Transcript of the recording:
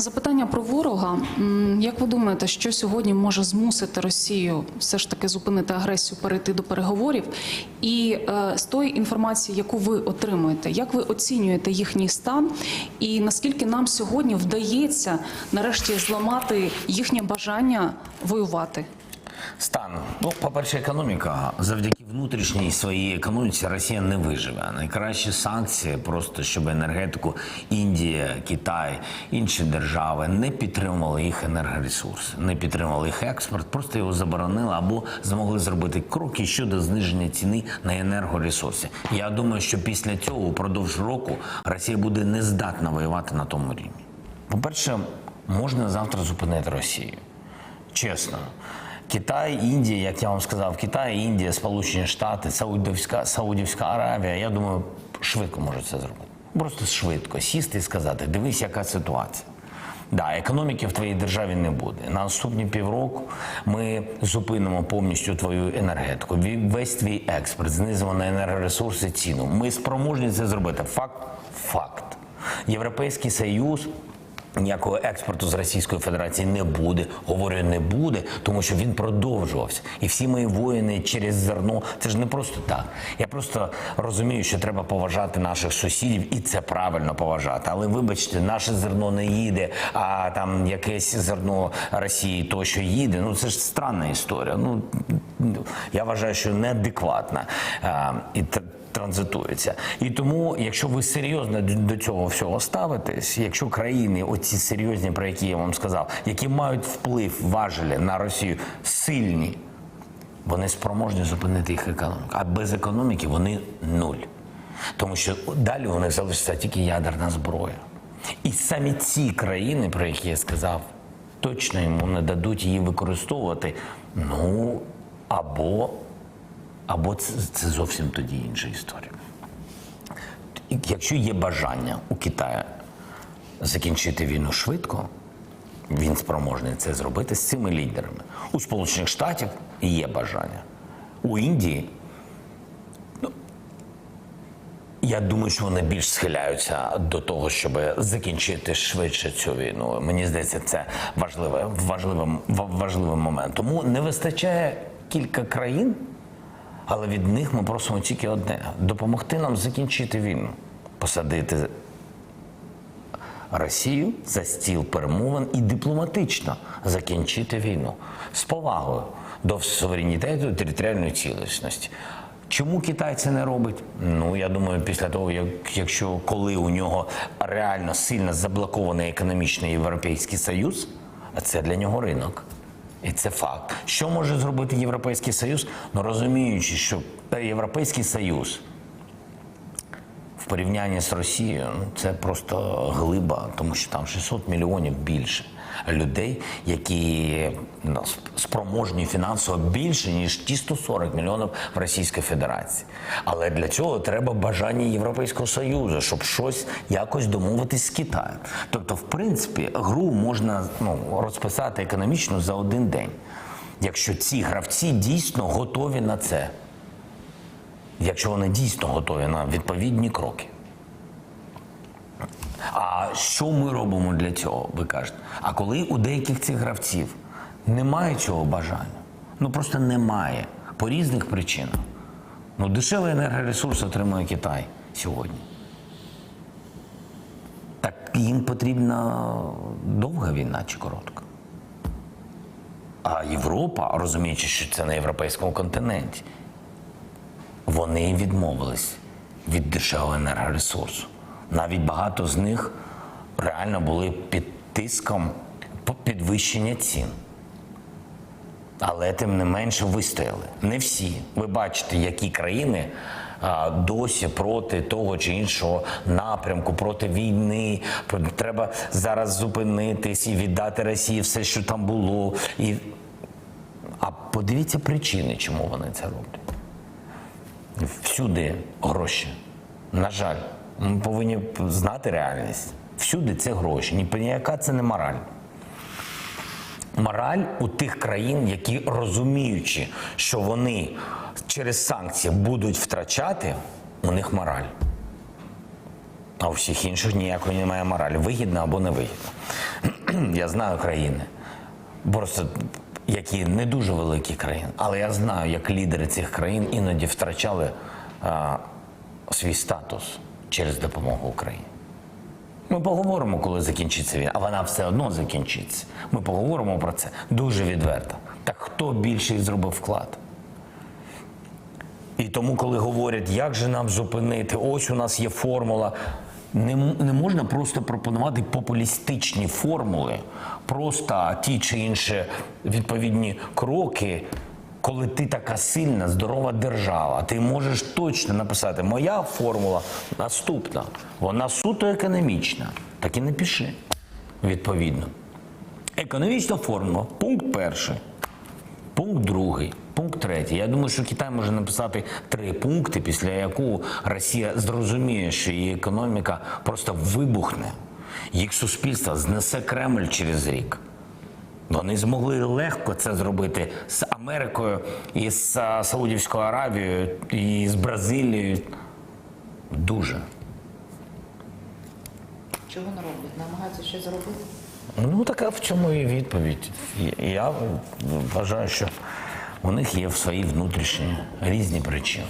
Запитання про ворога. Як ви думаєте, що сьогодні може змусити Росію все ж таки зупинити агресію, перейти до переговорів? І е, з тої інформації, яку ви отримуєте, як ви оцінюєте їхній стан, і наскільки нам сьогодні вдається нарешті зламати їхнє бажання воювати? Стан. Ну, по-перше, економіка. Завдяки внутрішній своїй економіці Росія не виживе. Найкращі санкції, просто щоб енергетику Індія, Китай, інші держави не підтримували їх енергоресурси, не підтримували їх експорт, просто його заборонили або змогли зробити кроки щодо зниження ціни на енергоресурси. Я думаю, що після цього упродовж року Росія буде не здатна воювати на тому рівні. По-перше, можна завтра зупинити Росію. Чесно. Китай, Індія, як я вам сказав, Китай, Індія, Сполучені Штати, Саудівська, Саудівська Аравія, я думаю, швидко можуть це зробити. Просто швидко сісти і сказати: дивись, яка ситуація. Да, економіки в твоїй державі не буде. На наступні півроку ми зупинимо повністю твою енергетику. Весь твій експорт, знизимо на енергоресурси ціну. Ми спроможні це зробити. Факт, факт. Європейський Союз Ніякого експорту з Російської Федерації не буде. Говорю, не буде, тому що він продовжувався. І всі мої воїни через зерно. Це ж не просто так. Я просто розумію, що треба поважати наших сусідів, і це правильно поважати. Але вибачте, наше зерно не їде, а там якесь зерно Росії то, що їде. Ну це ж странна історія. Ну я вважаю, що неадекватна. А, і транзитується. І тому, якщо ви серйозно до- цього всього ставитесь, якщо країни, оці серйозні, про які я вам сказав, які мають вплив важелі на Росію, сильні, вони спроможні зупинити їх економіку. А без економіки вони нуль. Тому що далі у них залишиться тільки ядерна зброя. І самі ці країни, про які я сказав, точно йому не дадуть її використовувати. Ну або або це, це зовсім тоді інша історія. Якщо є бажання у Китаю закінчити війну швидко, він спроможний це зробити з цими лідерами. У Сполучених Штатів є бажання. У Індії, ну, я думаю, що вони більш схиляються до того, щоб закінчити швидше цю війну. Мені здається, це важливе, важливий, важливий момент. Тому не вистачає кілька країн, але від них ми просимо тільки одне: допомогти нам закінчити війну, посадити Росію за стіл перемовин і дипломатично закінчити війну з повагою до суверенітету і територіальної цілісності. Чому Китай це не робить? Ну я думаю, після того, як якщо коли у нього реально сильно заблокований економічний європейський союз, а це для нього ринок. І це факт. Що може зробити Європейський Союз? Ну розуміючи, що Європейський Союз в порівнянні з Росією ну, це просто глиба, тому що там 600 мільйонів більше людей, які ну, спроможні фінансово більше, ніж ті 140 мільйонів в Російській Федерації. Але для цього треба бажання Європейського Союзу, щоб щось якось домовитись з Китаєм. Тобто, в принципі, гру можна ну, розписати економічно за один день, якщо ці гравці дійсно готові на це якщо вони дійсно готові на відповідні кроки. А що ми робимо для цього, ви кажете? А коли у деяких цих гравців немає цього бажання, ну просто немає по різних причинах. Ну, дешевий енергоресурс отримує Китай сьогодні. Так їм потрібна довга війна чи коротка. А Європа, розуміючи, що це на європейському континенті, вони відмовились від дешевого енергоресурсу. Навіть багато з них реально були під тиском підвищення цін. Але тим не менше вистояли. Не всі. Ви бачите, які країни а, досі проти того чи іншого напрямку, проти війни. Треба зараз зупинитись і віддати Росії все, що там було. І... А подивіться причини, чому вони це роблять. Всюди гроші. На жаль, повинні знати реальність. Всюди це гроші. Ні, ніяка це не мораль. Мораль у тих країн, які розуміючи, що вони через санкції будуть втрачати, у них мораль. А у всіх інших ніякої немає моралі. Вигідно або не вигідно. я знаю країни, просто які не дуже великі країни, але я знаю, як лідери цих країн іноді втрачали а, свій статус через допомогу Україні. Ми поговоримо, коли закінчиться війна, а вона все одно закінчиться. Ми поговоримо про це дуже відверто. Так хто більший зробив вклад? І тому, коли говорять, як же нам зупинити, ось у нас є формула. Не, не можна просто пропонувати популістичні формули, просто ті чи інші відповідні кроки, коли ти така сильна, здорова держава. Ти можеш точно написати, моя формула наступна, вона суто економічна. Так і напиши відповідно. Економічна формула, пункт перший. Пункт другий, пункт третій. Я думаю, що Китай може написати три пункти, після якого Росія зрозуміє, що її економіка просто вибухне. Їх суспільство знесе Кремль через рік. Вони змогли легко це зробити з Америкою, і з Саудівською Аравією, і з Бразилією. Дуже. Чого не роблять? Намагаються щось зробити? Ну, така в цьому і відповідь. Я вважаю, що у них є свої внутрішні різні причини.